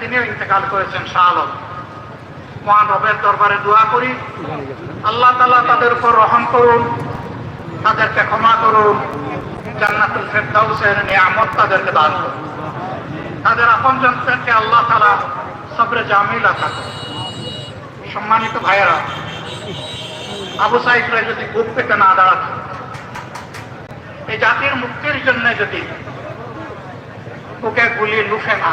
তিনিও ইন্তেকাল করেছেন শাহ মহান রবের দরবারে দোয়া করি। আল্লাহ তালা তাদের উপর রহম করুন, তাদেরকে ক্ষমা করুন, জান্নাতুল ফেরদাউসের নিয়ামত তাদেরকে দান করুন। তাদের আপনজনদেরকে আল্লাহ তালা সবরে জামিল আশা সম্মানিত ভাইয়েরা, আবু সাইফরা যদি বুক পেতে না দাঁড়াত, এই জাতির মুক্তির জন্য যদি বুকে গুলি লুফে না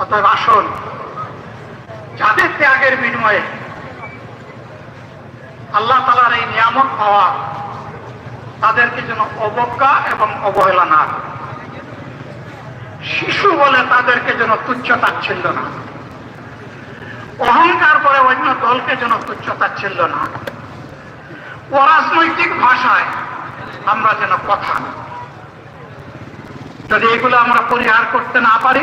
অতএব আসুন যাদের ত্যাগের বিনিময়ে আল্লাহ তালার এই নিয়ামত পাওয়া তাদেরকে যেন অবজ্ঞা এবং অবহেলা না শিশু বলে তাদেরকে যেন তুচ্ছ তাচ্ছিল্য না অহংকার করে অন্য দলকে যেন তুচ্ছ তাচ্ছিল্য না অরাজনৈতিক ভাষায় আমরা যেন কথা যদি এগুলো আমরা পরিহার করতে না পারি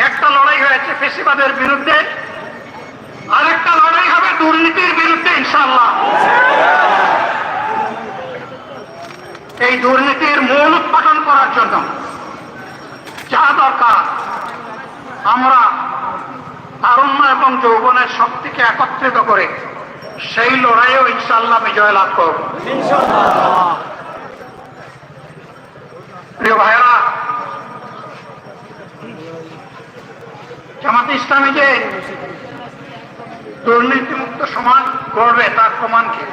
একটা লড়াই হয়েছে ফেসিবাদের বিরুদ্ধে আরেকটা লড়াই হবে দুর্নীতির বিরুদ্ধে ইনশাল্লাহ এই দুর্নীতির মূল উৎপাদন করার জন্য যা দরকার আমরা তারুণ্য এবং যৌবনের শক্তিকে একত্রিত করে সেই লড়াইও ইনশাল্লাহ বিজয় লাভ করব। প্রিয় ভাইয়েরা জামাত ইসলামী যে দুর্নীতিমুক্ত সমাজ গড়বে তার প্রমাণ কি?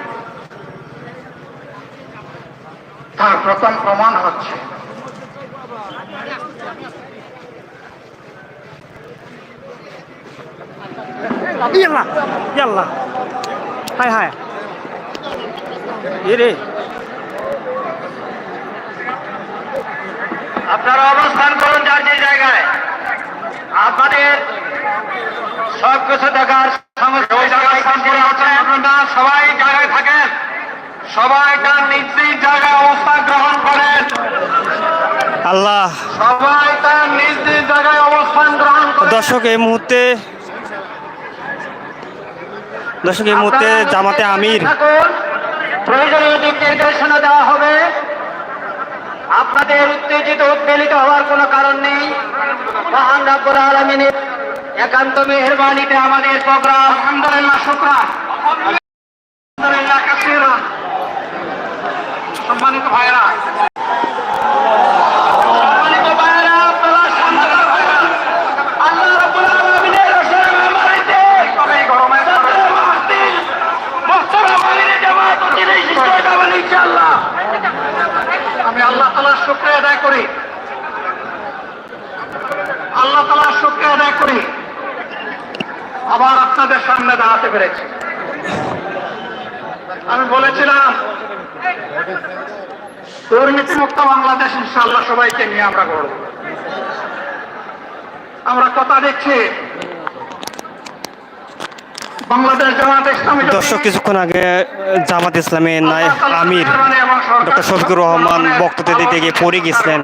তার প্রথম প্রমাণ হচ্ছে ইয়াল্লা ইয়াল্লা হায় হায়। এ রে আপনারা অবস্থান করুন যার যে জায়গায়। আপনাদের সব কিছু দেখার সবাই জায়গায় থাকেন। সবাই তার নিজ নিজ জায়গায় অবস্থান গ্রহণ করেন। আল্লাহ। সবাই তার নিজ নিজ জায়গায় অবস্থান গ্রহণ দর্শক এই মুহূর্তে দর্শক এই মুহূর্তে জামাতে আমির থাকুন। প্রয়োজনীয় দিক নির্দেশনা দেওয়া হবে। আপনাদের উত্তেজিত উদ্বেলিত হওয়ার কোনো কারণ নেই। মহান রাব্বুল আলমিনের একান্ত মেহরবানিতে আমাদের প্রোগ্রাম। আলহামদুলিল্লাহ শুক্রান সম্মানিত ভাইরা আল্লাহ তাআলার শুকরিয়া আদায় করি। আল্লাহ তাআলার শুকরিয়া আদায় করি। আবার আপনাদের সামনে দাঁড়াতে পেরেছি। আমি বলেছিলাম দুর্নীতি মুক্ত বাংলাদেশ ইনশাআল্লাহ সবাইকে নিয়ে আমরা গড়ব। আমরা কথা দিচ্ছি বাংলাদেশ জামাত ইসলামী দর্শক কিছুক্ষণ আগে জামাত ইসলামের আমির ডক্টর শফিকুর রহমান বক্তব্য দিতে গিয়ে পড়ে গেছিলেন।